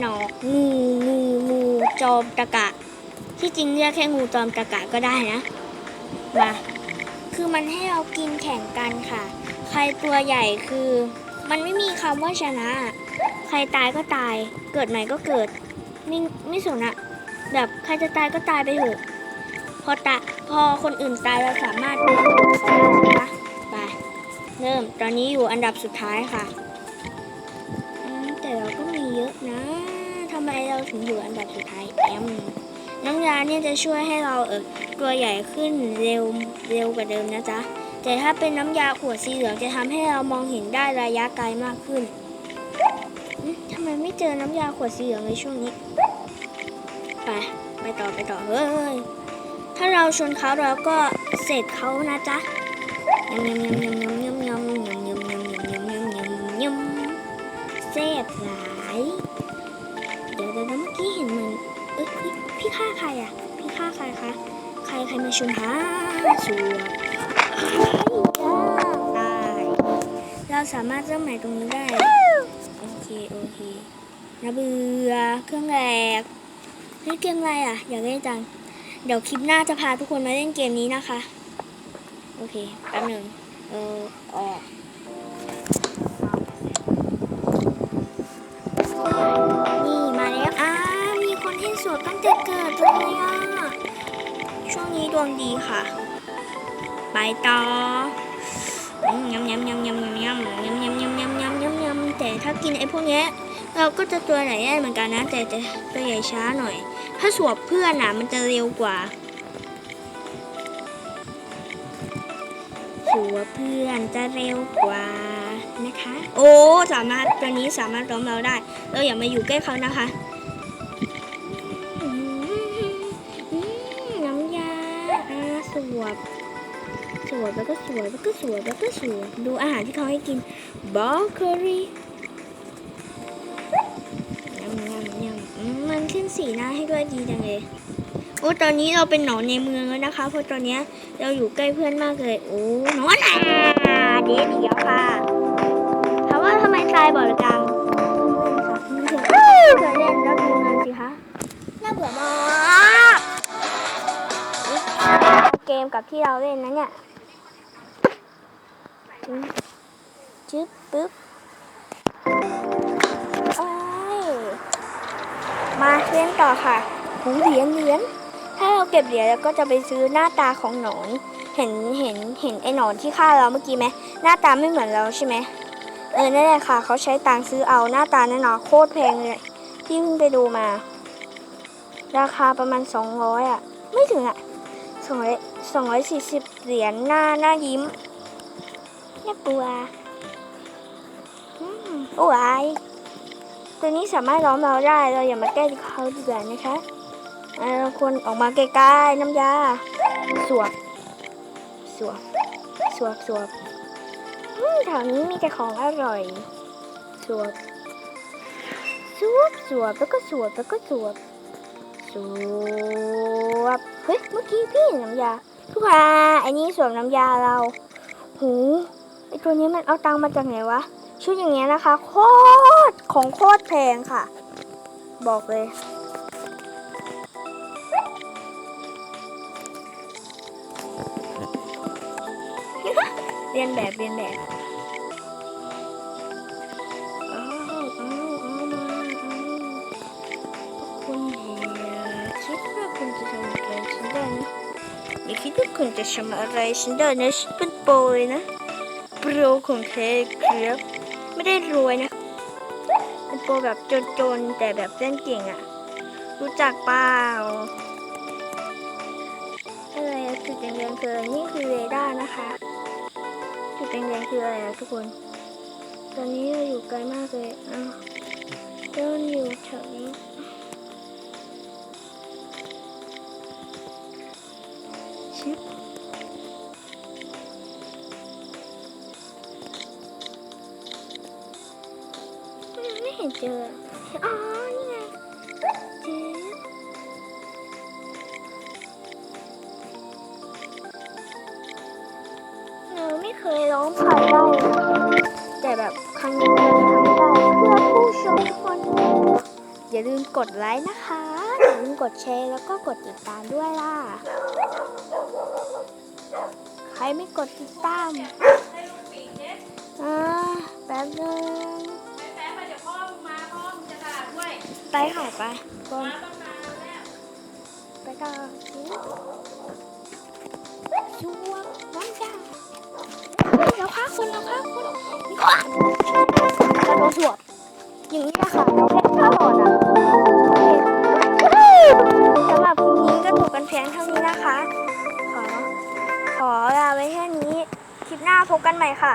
หนอกงูงูงูจอมตะกะ ที่จริงเรียกแค่งูจอมตะกะก็ได้นะมาคือมันให้เรากินแข่งกันค่ะ ใครตัวใหญ่คือ มันไม่มีคำว่าชนะ ใครตายก็ตาย เกิดใหม่ก็เกิดไม่ไม่สนอะแบบใครจะตายก็ตายไปเถอะพอตะพอคนอื่นตายเราสามารถไปนะไปเริ่มตอนนี้อยู่อันดับสุดท้ายค่ะ ทำไมเราถึงอยู่อันดับสุดท้ายแอมน้ำยาเนี่ยจะช่วยให้เราเออตัวใหญ่ขึ้นเร็วเร็วกว่าเดิมนะจ๊ะแต่ถ้าเป็นน้ำยาขวดสีเหลืองจะทำให้เรามองเห็นได้ระยะไกลมากขึ้นทำไมไม่เจอน้ำยาขวดสีเหลืองในช่วงนี้ ไปไปต่อไปต่อเฮ้ยถ้าเราชนเขาเราก็เสร็จเขานะจ๊ะยำยำยำยำยำยำยำยำยำยำยำยำยำยำยำเสพหลา อะใครคะใครใครมาชนฮะชัวร์ตายเราสามารถเริ่มใหม่ตรงนี้ได้ โอเคโอเคระเบือเครื่องแรกเล่นเกมอะไรอะ อยากเล่นจัง เดี๋ยวคลิปหน้าจะพาทุกคนมาเล่นเกมนี้นะคะ โอเคแป๊บหนึ่งเออออก ดวงดีค่ะ ไปต่อยำยำยำยำยำยำยำยำยำยำยำยำยำแต่ถ้ากินไอ้พวกนี้เราก็จะตัวใหญ่ได้เหมือนกันนะ แต่แต่ตัวใหญ่ช้าหน่อย ถ้าสวบเพื่อนอะมันจะเร็วกว่าสวบเพื่อนจะเร็วกว่านะคะ โอ้สามารถตัวนี้สามารถล้อมเราได้ เราอย่ามาอยู่ใกล้เขานะคะ วบแล้วก็สวยแล้วก็สวยแล้วก็สวยดูอาหารที่เขาให้กินบล็อกเกอรี่ยำยำยำอืมมันขึ้นสีหน้าให้ด้วยดีจังเลยโอ้ตอนนี้เราเป็นหนอนในเมืองแล้วนะคะ เพราะตอนเนี้ยเราอยู่ใกล้เพื่อนมากเลยโอ้หนอนอะเดี๋ยวเดี๋ยวค่ะถามว่าทำไมตายบ่อยจังเคยเล่นแล้วดูเงินสิคะน่าเบื่อมากเกมกับที่เราเล่นนะเนี่ยอืม จึ๊บปึ๊บโอ้ยมาเล่นต่อค่ะหูเหรียญเหรียญถ้าเราเก็บเหรียญแล้วก็จะไปซื้อหน้าตาของหนอน เห็นเห็นเห็นไอ้หนอนที่ฆ่าเราเมื่อกี้ไหมหน้าตาไม่เหมือนเราใช่ไหมเออนั่นแหละค่ะ เขาใช้ตังซื้อเอาหน้าตาแน่นอนโคตรแพงเลยที่เพิ่งไปดูมา ราคาประมาณ 200อะ ไม่ถึงอะ200 240 เหรียญหน้าหน้ายิ้ม น่ากลัวอืมโอ้ยตัวนี้สามารถล้อมเราได้ เราอย่ามาแก้เขาดีกว่านะคะเราควรออกมาใกล้ๆน้ำยา สวบ สวบ สวบ สวบอืมแถวนี้มีแต่ของอร่อย สวบ สวบ สวบ แล้วก็สวบ แล้วก็สวบ สวบ เฮ้ย เมื่อกี้พี่น้ำยาทุกคนไอ้นี่สวมน้ำยาเรา หู ตัวนี้มันเอาตังค์มาจากไหนวะ ชุดอย่างเงี้ยนะคะ โคตรของโคตรแพงค่ะ บอกเลย เรียนแบบเรียนแบบอ้าวอ้าวอ้ามาอ้าคุณเดียคิดว่าคุณจะทำอะไรฉันได้นะอย่าคิดว่าคุณจะทำอะไรฉันได้นะฉันเป็นโปรเลยนะ โปรของเธอครับไม่ได้รวยนะเป็นโปรแบบจนๆ แต่แบบเล่นเก่งอะรู้จักเปล่าอะไรจุดแดงๆคืออะไรนี่คือเรดาร์นะคะ จุดแดงๆคืออะไรนะทุกคน ตอนนี้เราอยู่ไกลมากเลยอ้าวเดินอยู่แถวนี้ เนเจอ อ๋อ นี่ไงเจอเราไม่เคยร้องผ่านได้เลยนะแต่แบบครั้งนี้เราทำได้เพื่อผู้ชมทุกคน อย่าลืมกดไลค์นะคะ อย่าลืมกดแชร์แล้วก็กดติดตามด้วยล่ะ ใครไม่กดติดตาม ไปค่ะไปก่อมไปก่อนชัวร์น้องจ้าเราพักคนเราพักคนนี่ค่ะเราโดนสวบอย่างนี้นะคะเราแค่ตลอดอะโอเคสำหรับคลิปนี้ก็จบกันเพียงเท่านี้นะคะ ขอ ขอลาไว้แค่นี้ คลิปหน้าพบกันใหม่ค่ะ